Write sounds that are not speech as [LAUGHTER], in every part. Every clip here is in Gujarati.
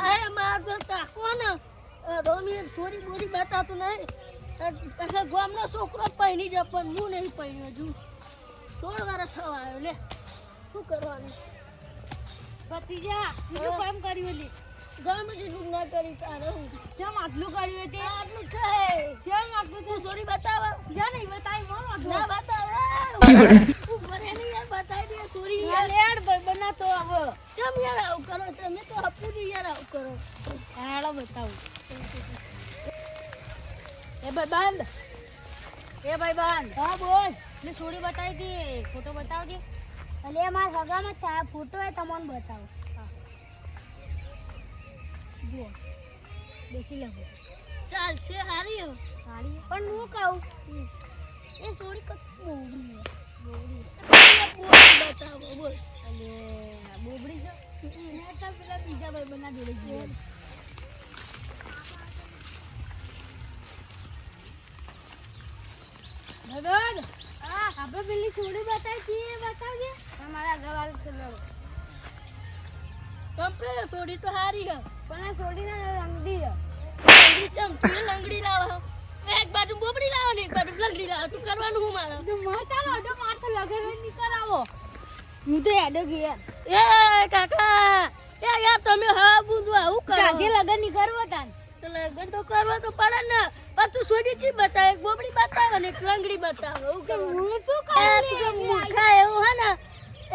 થાય માર તો તાકો ને રોમી સોરી બોરી બતાતું નહીં. એટલે ગામનો છોકરો પહેરી જાય પણ હું નહીં પહેર્યો હજુ. સોળ વર્ષ થવા આવ્યો લે. શું કરવાનું? ભતીજા બીજું કામ કર્યું લે ગામ જેટલું ના કરી તારે જેમ આટલું કર્યું તે આટલું છે. જેમ આટલું તું સોરી બતાવ જા નહીં બતાવી ના બતાવ તું ભરે નહીં યાર બતાવી દે સોરી યાર યાર. ભાઈ બનાતો હવે ચમ યાર આવું કરો તમે તો હપુની યાર આવું કરો હાલો બતાવું. એ ભાઈ બંધ. એ ભાઈ બંધ. હા બોલ. ને છોડી બતાવી દી ફોટો બતાવજે. અલે માર હગામાં તારા ફોટો એ તમને બતાવો. જો દેખી લો. ચાલ છે હારી હો. સાડી પણ હું કહું? એ સોરી કત બોડી હા? આપણે પેલી છોડી બતાવી બતાવજે. અમારા ગવાલ ચલો કમ્પ્લેટ સોડી તો હારી હ. પણ આ રંગડી છે લંગડી તું એ લંગડી લાવ. હો. એક બાજુ બોબડી લાવો ને એક બાજુ લંગડી લાવો. તું કરવાનું હું મારે? માતા તો માથે લગનની કરાવો હું તો યાદ ગયા એ કાકા એ યાર તમે હા બુંદુ આવું કરો. ચાજે લગનની કરવો તાન. તો લગન તો કરવો તો પડે ને. પણ તું ચી બતાવે? એક બોબડી બતાવે ને એક લંગડી બતાવે? હું કે હું શું એ તું મૂર્ખા એવું હે ને.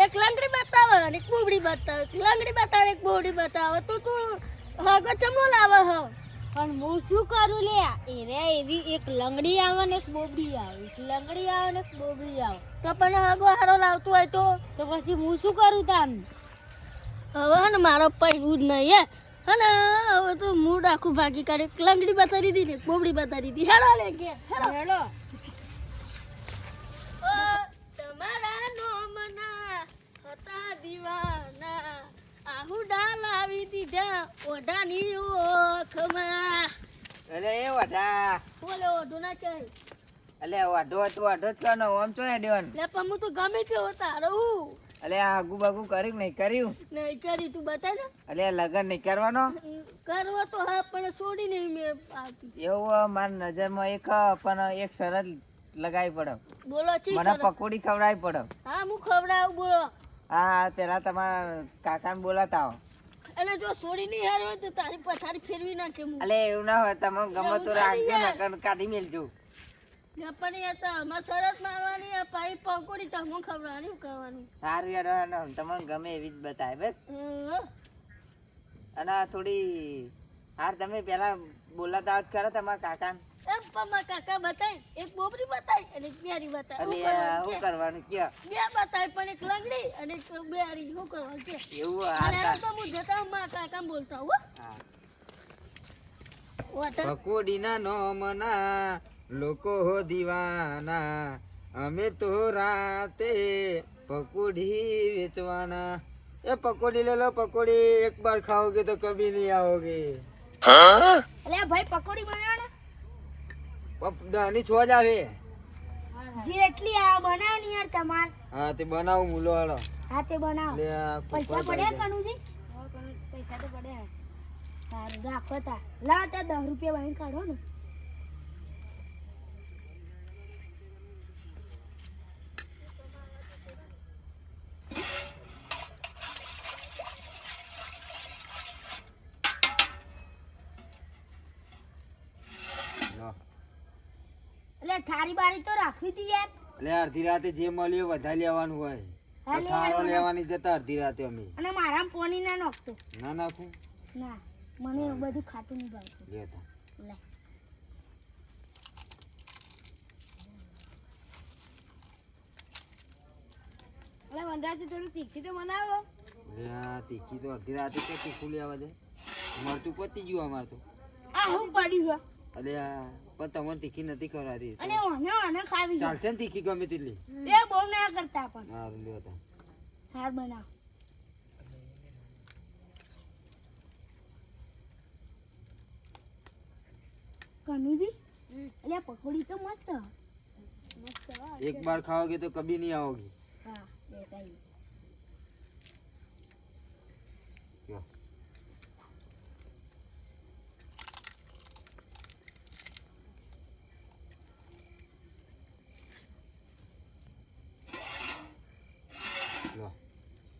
એક લંગડી બતાવે અને એક બોબડી બતાવે. એક લંગડી બતાવે એક બોબડી બતાવે. તો તું હગો ચમો લાવે હો? પણ હું શું કરું લે? એ રે એવી એક લંગડી આવે ને એક બોબડી આવે. એક લંગડી આવે ને એક બોબડી આવે. તો પણ હગો હારો લાવતો હોય તો? તો પછી હું શું કરું તાન? હવે હે ને મારો પૈણું જ નહીં હે. હે ને હવે તો મૂડ આખું ભાગી કરે લંગડી બતાવી દીધી ને બોબડી બતાવી દીધી. હેડો લે કે હેડો હેડો ઓ તમારા નોમના હતા દીવાના આહુડા લાવી દીધા ઓઢાની ઓખમાં. અરે એ ઓઢા. બોલે ઓઢો ના કે અલે ઓઢો તું ઓઢો જ કરનો ઓમ ચો દેવન લે પણ હું તો ગમે તે તારો અલે આ આગુ બાગુ કર્યું નહીં કર્યું? નહીં કરી તું બતા ને. અલે લગન નહીં કરવાનો? કરવો તો હા પણ છોડી નહીં મેં એવું મારી નજરમાં એક પણ એક શરત લગાવી પડે. બોલો ચી મને પકોડી ખવડાવી પડે. હા હું ખવડાવું બોલો. હા પેલા તમારા કાકાને બોલાતા આવો. અને જો છોડી નહીં હાર હોય તો તારી પથારી ફેરવી નાખે હું અલે એવું ના હોય તમે ગમે તો રાખજો ને કણ કાઢી મેલજો. પણ એ તો અમાર શરત મારવાની આ પાઈ પકોડી તમે ખવડાવવાની કરવાનું? સારું યાર તમને ગમે એવી જ બતાય બસ. અને આ થોડી હાર તમે પેલા બોલાતા ખરા તમારા કાકાને? એમ પણ મારા કાકા બતાય એક બોબરી બતાય અને એક બેરી બતાય શું અલે કરવાનું શું કે? કરવાનું કયો બે બતાય પણ એક લંગડી અને એક બેરી શું કરવાનું કે એવું અને હા એનો તો હું જતા મારા કાકા બોલતા હો હા વોટર પકોડીના નોમના લોકો હો દીવાના અમે તો રાતે પકોડી વેચવાના એ પકોડી લે લો પકોડી એક બાર ખાઓગે તો કભી નહીં आओगे અલે ભાઈ પકોડી બનાવો ને પપ- દહની છો જ આવે. જેટલી આ બનાવની યાર તમાર. હા તે બનાવું મૂલો હાલો. હા તે બનાવ. પૈસા પડે દે. પૈસા તો પડ્યા. સારું રાખો તા. લા તે દસ રૂપિયા વાળી કાઢો ને લો. એટલે થારી બારી તો રાખવી હતી યાર. એટલે અડધી રાતે જે મળ્યું વધારે લેવાનું હોય. થાળો લેવાની જતા અડધી રાતે અમે. અને મારા પોની ના નાખતો. ના નાખું? ના મને એવું બધું ખાતું નહીં ભાવતું. લેતા લે. વંદાજી થોડું તીખી તો મનાવો લે તીખી તો અડધી રાતે કે તીખું લેવા દે. મરચું પતી ગયું અમારે તો. આ હું પડી છે અલ્યા પણ તમને તીખી નથી કરાતી અને ઓને ઓને ખાવી ચાલશે ને તીખી ગમે તેટલી? એ બહુ ના કરતા પણ. હા લ્યો તો. હાર બના કનુજી? અલ્યા પકોડી તો મસ્ત. મસ્ત એક બાર ખાઓગે તો કભી નહીં આવોગી. હા બેસાઈ.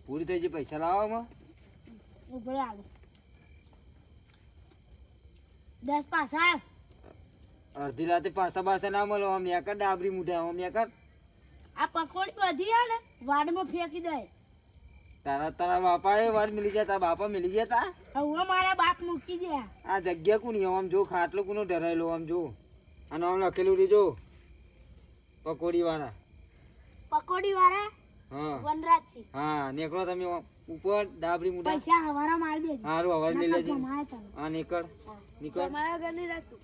પૂરી થઈ ગઈ પૈસા લાવવામાં દસ પાસા અડધી રાતે પાસા પાસા ના મળો આમ યાકર ડાબરી મૂઢા આમ યાકર આ પકોડી બધી આ ને વાડમાં ફેંકી દે. તારા તારા બાપા એ વાડ મિલી ગયા તારા બાપા મિલી ગયા તા? હવે મારા બાપ મૂકી દે. આ જગ્યા કોની આમ જો ખાટલો કોનો ડરાયેલો આમ જો. અને આમ લખેલું રીજો પકોડી વાળા પકોડી વાળા હા. હા નીકળો તમે ઉપર ડાબરી મુઠા પૈસા હવારા મારી દેજો. હારું અવાજ લઈ લેજે. હા નીકળ નીકળ. તમારા ઘરની રાખતું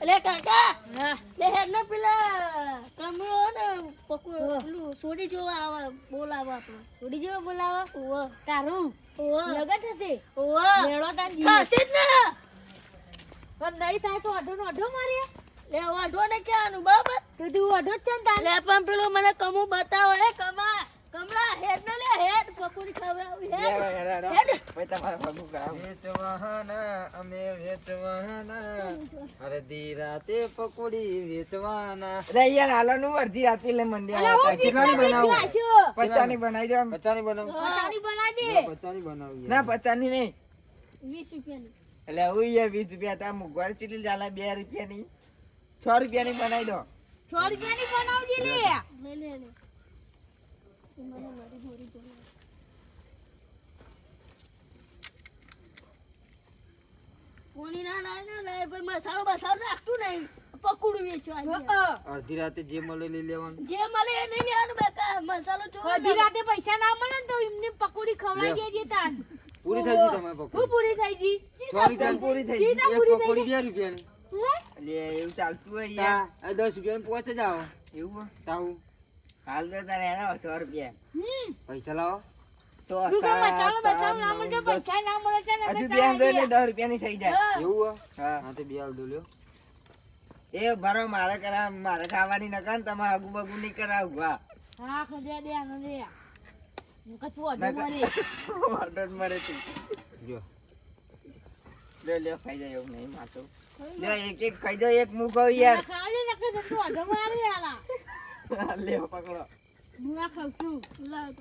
એટલે કાકા! લે હેડને પેલા કમળો ને પકો પેલું સોડી જોવા આવે બોલાવા આપણે. થોડી જેવો બોલાવો? ઓવો તારું? ઓવો લગન થશે? ઓવો મેળો તાન જીવે. જ ને! પણ નહીં થાય તો અઢો નો અઢો મારે. લે વાઢો ને ક્યાંનું બરાબર? તો તું અઢો જ છે ને લે પણ પેલો મને કમું બતાવો. હે કમા કમળા હેડ ને લે હેડ. પકોડી ખવડાવી હેડ. હેડ વેચવાના અમે વેચવાના અડધી રાતે પકોડી વેચવાના. અરે યાર હાલોનું અડધી રાતે લે મંડી હું કેટલાની બનાવું? પચાની બનાવી દો પચાની બનાવ? પચાની બનાવી દે. પચાની બનાવી ના પચાની નહીં. 20 રૂપિયાની. એટલે હું યાર વીસ રૂપિયા તા મુગવાડ ચીલી ચાલે બે રૂપિયાની. છ રૂપિયાની બનાવી દો. છ રૂપિયાની બનાવજે લે. લે લે લે મને મારી જોડી જોડી કોની ના ના ના લાય પણ મસાલો બસાલો નાખતું નહીં. પકોડું વેચવા અડધી રાતે જે મળે લઈ લેવાનું. જે મળે એ નહીં લેવાનું બેટા મસાલો જોવે અડધી રાતે પૈસા ના મળે ને તો એમને પકોડી ખવડાવી દેજે તાન પૂરી થઈ ગઈ પકોડી. પૂરી થઈ પૂરી એક પકોડી બે રૂપિયાની. એટલે એવું ચાલતું હોય યાર. તા દસ રૂપિયાની પહોંચે જાઓ એવું? તાવું. હાલ તો તારે એના સો રૂપિયા. પૈસા લાવો. તું તો તો તો એ ભરો મારે કરા મારે ખાવાની નકર ને તમે આગુ બગુ નહીં કરાવું હા. ખોજે દે આનો દે હું કે તું મળે ઓર્ડર મળે છે. જો. લે લે ખાઈ જાય એવું નહીં લે એક એક ખાઈ જાય એક મું ખાઉં યાર. ખાવજે નકે તો અઢો મારી આલા. લે પકડો. હું આ ખાઉં છું. લાવ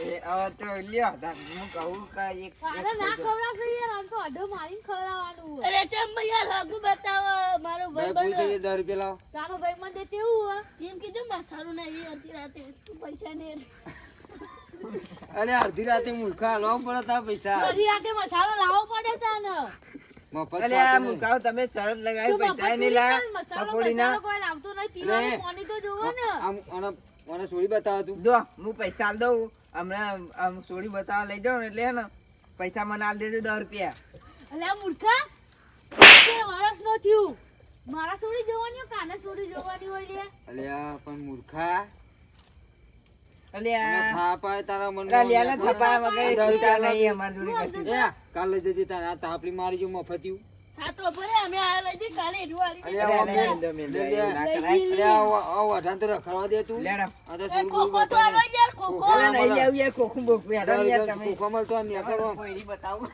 એ હવે તો લ્યો તાર હું કહું કે એક અરે ના જાઓ. યાર આમ તો અઢો મારી ખવડાવવાનું અરે ચમ યાર હગુ બતાવો મારો ભાઈ ભાઈ પૂછે 10 રૂપિયા લાવ તારો ભાઈ મને દે તેવું એમ કીધું મસાલો એ અડધી રાતે તું પૈસા ને અરે અડધી રાતે મૂર્ખા લાવો પડે તા પૈસા. અડધી રાતે મસાલો લાવવો પડે તાને. મુકાવ તમે શરત લગાવી પૈસા નહીં લાયા પૂરી કર, મસાલો પકોડી ના કોઈ લાવતો નહીં પીવાનું પાણી તો જોવો ને. આમ આને આને સોડી બતાવો તું. જો હું પૈસા દઉં. હમણાં આમ સોડી બતાવવા લઈ જાઉં એટલે હે ને પૈસા મને આલ દેજો દસ રૂપિયા. અલ્યા મૂર્ખા સિત્તેર નો થયું. મારા સોડી જોવાની કાને સોડી જોવાની હોય લે? પણ મૂર્ખા. કાલ જજે તારા આ તાપલી મારી જો મફતિયું. હા તો ભલે અમે આ લઈ જઈએ કાલે અરે, મેલ દો, ના તો રખડવા દે તું. આ યાર. નહીં લેવું યાર, કોકું બોકું યાર, તમે. તો બતાવો.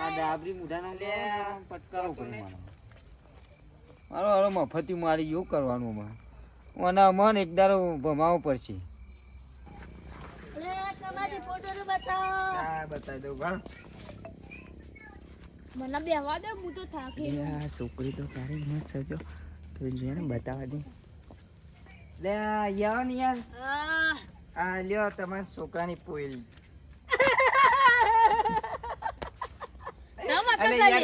આ ડાબરી મુઢાના લે પટકારો કરે મારો મારો મફતી મારી એવું કરવાનું અમારે. મને મન એક દારો ભમાવવું પડશે. અરે તમારી ફોટો ને બતાવો. હા, બતાવી દઉં, ભણ. મને બેહવા દે હું તો થાકી આ છોકરી તો તારી મસ્ત તો ને બતાવા દે. લે આ યાર ને યાર. આ લ્યો તમારા છોકરાની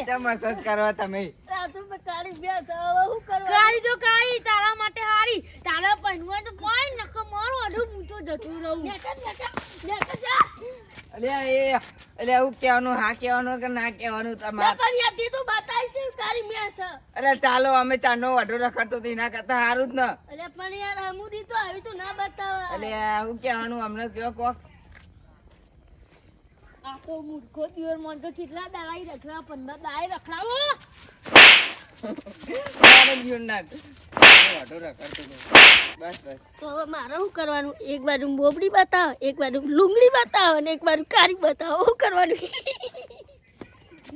ના [LAUGHS] મસાજ કરવા તમે. કાળી બેસ હવે હું કરવા? કાળી તો કાળી તારા માટે હારી. તારા પહેરવું હોય તો કોઈ નકો મારો અડું હું તો જતું રહું. નેકર નેકર નેકર જા. અલે એ અલે આવું કહેવાનું હા કહેવાનું કે ના કહેવાનું તમારે? પણ યાર દીધું બતાવી છે કાળી મેસ અરે ચાલો અમે ચાનો વાઢો રખડતો તો એના કરતા સારું જ ન. અરે પણ યાર હમુદી તો આવી તો ના બતાવા. અલે આવું કહેવાનું અમને કયો કોક આ તો મૂર્ખો દિવર મન તો ચીટલા દાઈ રખડા પંદર દાઈ રખડાવો. મારે જીવન ના વાઢો રખડતો તો બસ બસ. તો હવે મારે શું કરવાનું? એક બાજુ બોબડી બતાવો એક બાજુ લુંગડી બતાવો અને એક બાજુ કારી બતાવો. શું કરવાનું?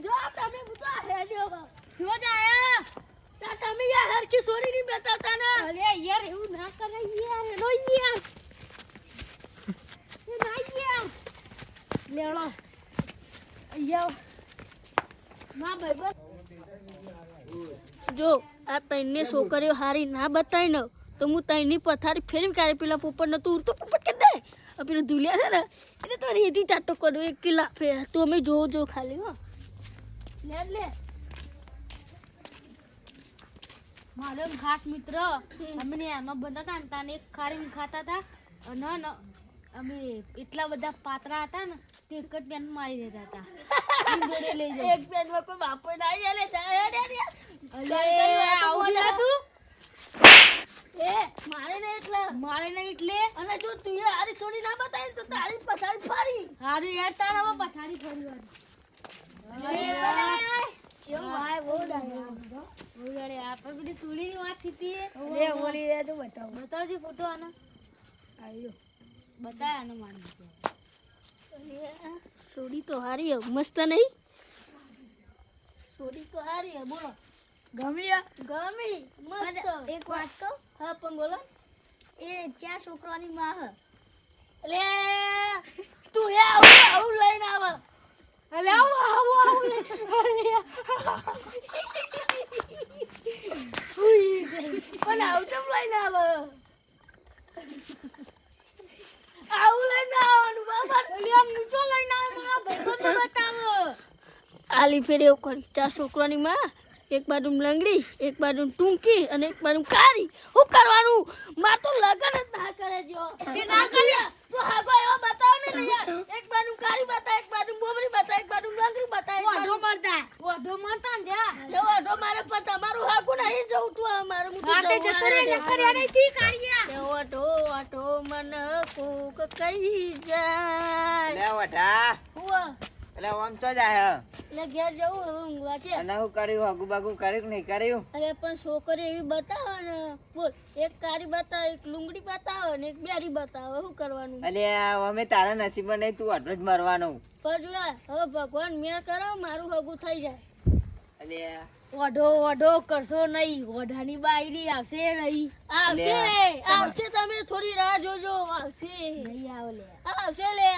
જો તમે તો હેડ્યો જો જાયા. તા તમે યાર હરખી સોરી નહીં બતાવતા ને? અલે યાર એવું ના કરે યાર. હેડો યાર. એ ના યાર. લેડો યાર ના ભાઈ બસ. જો, આ તૈને છોકરીઓ હારી ના બતાવી ને, તો હું તૈની પથારી ફેરવી કાઢી પેલા પોપટ ને તું ઉડતો પોપટ કે દે? પેલો ધુલિયા છે ને એટલે તો રેતી ચાટો કરો એક કિલા ફે. તું અમે જોવો જો ખાલી, હો. લે લે. મારો ખાસ મિત્ર, અમને એમાં બધા હતા ને તાને એક ખારી ખાતા હતા ન ન, અમે એટલા બધા પાતરા હતા ને તે એક જ પેન મારી દેતા હતા જોડે લઈ જાય એક પેનમાં કોઈ બાપો ના જાય મારે ને એટલે. મારે નહીં એટલે? અને જો તું હારી સોરી ના બતાવી તો તારી પથારી ફરી. હારું યાર તારા પથારી ફરી ફોટો આનો. આવ્યો બતાય આનો મારી સોડી તો હારી મસ્ત નહીં? સોડી તો હારી બોલો. ગમી ગમી મસ્ત. એક વાત કહું? હા પણ બોલો. એ ચાર છોકરાની માં હ. લે તું હે આવું આવું લઈને આવ. અલે આવું આવું આવું પણ આવું ચમ લઈને આવ? આવું લઈને આવવાનું બાબા. મૂચો લઈને આવ મારા બતાવો. આલી ફેર એવું કરી. ચાર છોકરાની માં? એક બાજુ લંગડી એક બાજુ ટૂંકી અને એક બાજુ કારી શું કરવાનું? માર તો લગન જ ના કરે જો. તે ના કર્યા? તો હા ભાઈ બતાવ ને યાર એક બાજુ કારી બતા એક બાજુ બોબરી બતા એક બાજુ લંગડી બતા એક મારતા. ઓઢો મારતા ને જા. જો અઢો મારે પણ તમારું હાકુ નહીં જવું તું આ મારું મુતું જવું જતો રે નકર્યા નહીં થી કાઢ્યા એ ઓઢો ઓઢો મન કૂક કઈ જાય. લે વઠા હુઆ. એટલે આમ ચો જાય. એટલે ઘેર જવું હવે ઊંઘવા કે. અને હું કર્યું હગુ બાગુ કર્યું નહીં કર્યું? અરે પણ છોકરી એવી બતાવે ને. બોલ એક કારી બતાવે એક લુંગડી બતાવે ને એક બેરી બતાવે. શું કરવાનું? અલે અમે તારા નસીબ નહીં તું અડો જ મરવાનો. પણ જોયા હવે ભગવાન મેં કરો મારું હગું થઈ જાય. અલે ઓઢો ઓઢો કરશો નહીં. ઓઢાની બાયરી આવશે નહીં. આવશે આવશે તમે થોડી રાહ જોજો આવશે. નહીં આવે આવશે લે.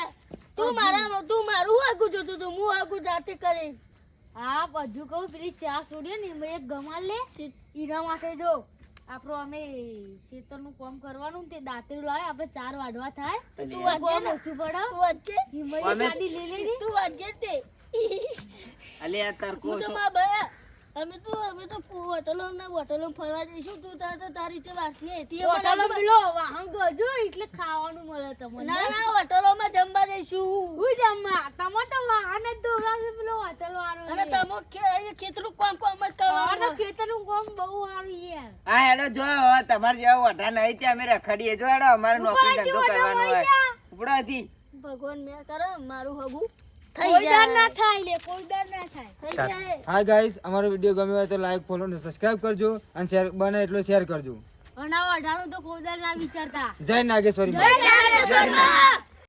તું મારા તું મારું આગું જોતું તું હું આગું જાતે કરે. હા બધું કહું પેલી ચા છોડીએ ને એમાં એક ગમાલ લે. એના માટે જો આપણો અમે ખેતરનું કામ કરવાનું તે દાંતેરું લાવે આપણે ચાર વાડવા થાય. તું વાંચે ને. ઓછું પડે તું એક અમે- ગાડી લઈ લેજે. તું વાંચજે તે. અલે આ તરકો હું તો માં ભયા અમે તો અમે તો હોટલો ને હોટલો ફરવા જઈશું. તું તાર તો તારી રીતે વાસી હતી હોટલો પેલો વાહન ગજો એટલે ખાવાનું મળે તમને. ના ના હોટલોમાં જમવા જઈશું. હું જમવા? તમે તો વાહન જ દોરાશે પેલો હોટલ વાળો અને તમે ખેતરું કોમ કોમ જ કરવાનું ખેતરું ખેતરનું કામ બહુ સારું યાર હા હેલો જો તમારે જેવા વઢા નહીં ત્યાં અમે રખડીએ. જો હેડો અમારે નોકરી ધંધો કરવાનો હોય. ઉપડો ભગવાન મેં કરો મારું હગું. થઈ કોઈ ના થાય લે કોઈ ના થાય. થઈ જાય. હા ગાઈસ અમારો વીડિયો ગમ્યો હોય તો લાઈક ફોલો અને સબસ્ક્રાઇબ કરજો અને શેર બને એટલો શેર કરજો. અને આ અઢારનું તો કોઈ દર ના વિચારતા. જય નાગેશ્વરી જય નાગેશ્વરમાં.